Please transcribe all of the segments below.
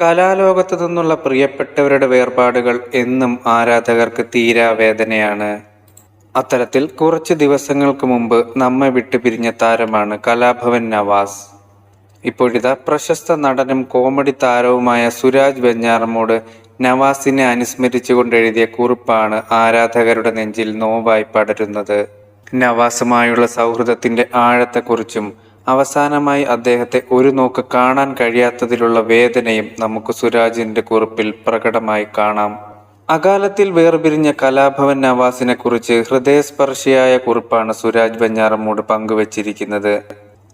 കലാലോകത്തു നിന്നുള്ള പ്രിയപ്പെട്ടവരുടെ വേർപാടുകൾ എന്നും ആരാധകർക്ക് തീരാ വേദനയാണ്. അത്തരത്തിൽ കുറച്ച് ദിവസങ്ങൾക്ക് മുമ്പ് നമ്മെ വിട്ടു പിരിഞ്ഞ താരമാണ് കലാഭവൻ നവാസ്. ഇപ്പോഴിതാ പ്രശസ്ത നടനും കോമഡി താരവുമായ സുരാജ് വെഞ്ഞാറമോട് നവാസിനെ അനുസ്മരിച്ചുകൊണ്ട് എഴുതിയ കുറിപ്പാണ് ആരാധകരുടെ നെഞ്ചിൽ നോവായി പടരുന്നത്. നവാസുമായുള്ള സൗഹൃദത്തിന്റെ ആഴത്തെക്കുറിച്ചും അവസാനമായി അദ്ദേഹത്തെ ഒരു നോക്ക് കാണാൻ കഴിയാത്തതിലുള്ള വേദനയും നമുക്ക് സുരാജിന്റെ കുറിപ്പിൽ പ്രകടമായി കാണാം. അകാലത്തിൽ വേർപിരിഞ്ഞ കലാഭവൻ നവാസിനെ കുറിച്ച് ഹൃദയസ്പർശിയായ കുറിപ്പാണ് സുരാജ് ബഞ്ഞാറമ്മൂട് പങ്കുവച്ചിരിക്കുന്നത്.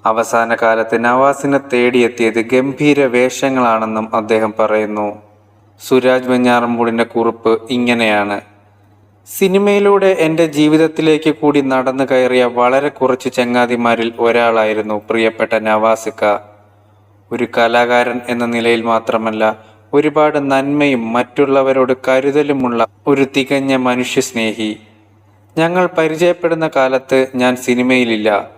അവസാന കാലത്ത് നവാസിനെ തേടിയെത്തിയത് ഗംഭീര വേഷങ്ങളാണെന്നും അദ്ദേഹം പറയുന്നു. സുരാജ് ബഞ്ഞാറമ്മൂടിന്റെ കുറിപ്പ് ഇങ്ങനെയാണ്. സിനിമയിലൂടെ എന്റെ ജീവിതത്തിലേക്ക് കൂടി നടന്നു കയറിയ വളരെ കുറച്ച് ചങ്ങാതിമാരിൽ ഒരാളായിരുന്നു പ്രിയപ്പെട്ട നവാസിക്ക. ഒരു കലാകാരൻ എന്ന നിലയിൽ മാത്രമല്ല ഒരുപാട് നന്മയും മറ്റുള്ളവരോട് കരുതലുമുള്ള ഒരു തികഞ്ഞ മനുഷ്യസ്നേഹി. ഞങ്ങൾ പരിചയപ്പെടുന്ന കാലത്ത് ഞാൻ സിനിമയിലില്ല.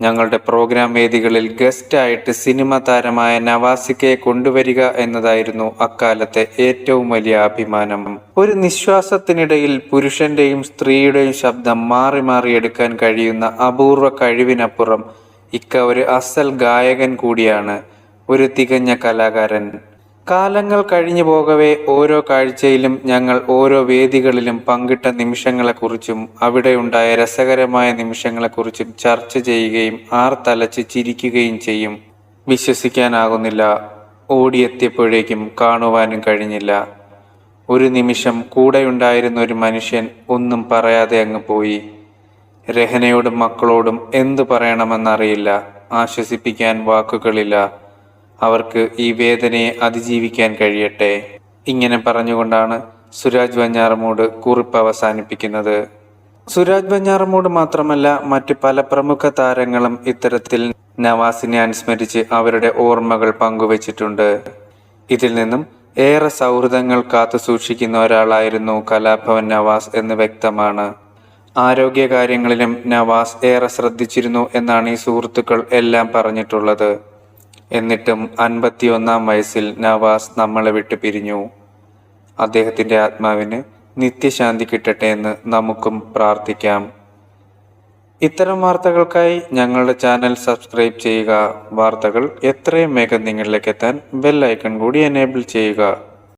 ഞങ്ങളുടെ പ്രോഗ്രാം വേദികളിൽ ഗസ്റ്റായിട്ട് സിനിമ താരമായ നവാസിക്കയെ കൊണ്ടുവരിക എന്നതായിരുന്നു അക്കാലത്തെ ഏറ്റവും വലിയ അഭിമാനം. ഒരു നിശ്വാസത്തിനിടയിൽ പുരുഷന്റെയും സ്ത്രീയുടെയും ശബ്ദം മാറി മാറി എടുക്കാൻ കഴിയുന്ന അപൂർവ കഴിവിനപ്പുറം ഇക്ക ഒരു അസൽ ഗായകൻ കൂടിയാണ് ഒരു തികഞ്ഞ കലാകാരൻ. കാലങ്ങൾ കഴിഞ്ഞു പോകവേ ഓരോ കാഴ്ചയിലും ഞങ്ങൾ ഓരോ വേദികളിലും പങ്കിട്ട നിമിഷങ്ങളെക്കുറിച്ചും അവിടെയുണ്ടായ രസകരമായ നിമിഷങ്ങളെക്കുറിച്ചും ചർച്ച ചെയ്യുകയും ആർ തലച്ച് ചിരിക്കുകയും ചെയ്യും. വിശ്വസിക്കാനാകുന്നില്ല. ഓടിയെത്തിയപ്പോഴേക്കും കാണുവാനും കഴിഞ്ഞില്ല. ഒരു നിമിഷം കൂടെയുണ്ടായിരുന്ന ഒരു മനുഷ്യൻ ഒന്നും പറയാതെ അങ്ങ് പോയി. രഹനയോടും മക്കളോടും എന്തു പറയണമെന്നറിയില്ല. ആശ്വസിപ്പിക്കാൻ വാക്കുകളില്ല. അവർക്ക് ഈ വേദനയെ അതിജീവിക്കാൻ കഴിയട്ടെ. ഇങ്ങനെ പറഞ്ഞുകൊണ്ടാണ് സുരാജ് വഞ്ഞാറമൂട് കുറിപ്പ് അവസാനിപ്പിക്കുന്നത്. സുരാജ് വഞ്ഞാറമൂട് മാത്രമല്ല മറ്റ് പല പ്രമുഖ താരങ്ങളും ഇത്തരത്തിൽ നവാസിനെ അനുസ്മരിച്ച് അവരുടെ ഓർമ്മകൾ പങ്കുവച്ചിട്ടുണ്ട്. ഇതിൽ നിന്നും ഏറെ സൗഹൃദങ്ങൾ കാത്തു സൂക്ഷിക്കുന്ന ഒരാളായിരുന്നു കലാഭവൻ നവാസ് എന്ന് വ്യക്തമാണ്. ആരോഗ്യകാര്യങ്ങളിലും നവാസ് ഏറെ ശ്രദ്ധിച്ചിരുന്നു എന്നാണ് ഈ സുഹൃത്തുക്കൾ എല്ലാം പറഞ്ഞിട്ടുള്ളത്. എന്നിട്ടും അൻപത്തിയൊന്നാം വയസ്സിൽ നവാസ് നമ്മളെ വിട്ട് പിരിഞ്ഞു. അദ്ദേഹത്തിന്റെ ആത്മാവിന് നിത്യശാന്തി കിട്ടട്ടെ എന്ന് നമുക്കും പ്രാർത്ഥിക്കാം. ഇത്തരം വാർത്തകൾക്കായി ഞങ്ങളുടെ ചാനൽ സബ്സ്ക്രൈബ് ചെയ്യുക. വാർത്തകൾ എത്രയും വേഗം നിങ്ങളിലേക്ക് എത്താൻ ബെൽ ഐക്കൺ കൂടി എനേബിൾ ചെയ്യുക.